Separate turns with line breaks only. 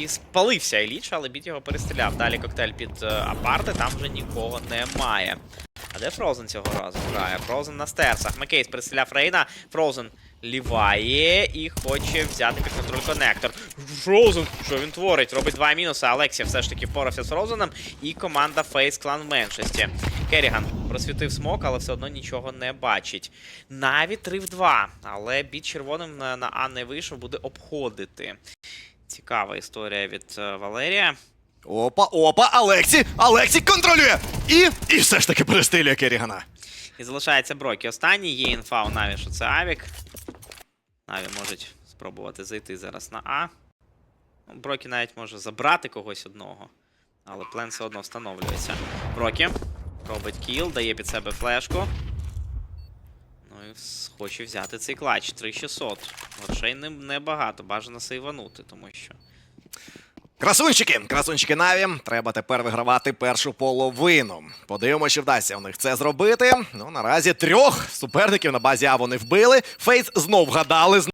І спалився Еліч, але біт його перестріляв. Далі коктейль під е, апарти, там вже нікого немає. А де Фроузен цього разу грає? Фроузен на стерсах. Макейс перестріляв Рейна. Фроузен ліває і хоче взяти під контроль коннектор. Фроузен, що він творить? Робить два мінуси. Алексія все ж таки впорався з Фроузеном. І команда Фейс Клан в меншості. Керіган просвітив смок, але все одно нічого не бачить. Навіть 3 в 2. Але біт червоним на, на А не вийшов, буде обходити. Цікава історія від е, Валерія.
Опа, опа, Алексі! Алексі контролює! І, і все ж таки перестрілює Керігана.
І залишається Брокі. Останній є інфа у Наві, що це Авік. Наві можуть спробувати зайти зараз на А. Ну, Брокі навіть може забрати когось одного. Але плен все одно встановлюється. Брокі робить кіл, дає під себе флешку. Хоче взяти цей клач. 3600. Грошей не- небагато, бажано сейванути, тому що.
Красунчики, красунчики Наві, треба тепер вигравати першу половину. Подивимося, чи вдасться у них це зробити. Ну, наразі трьох суперників на базі А вони вбили. Фейс знов вгадали.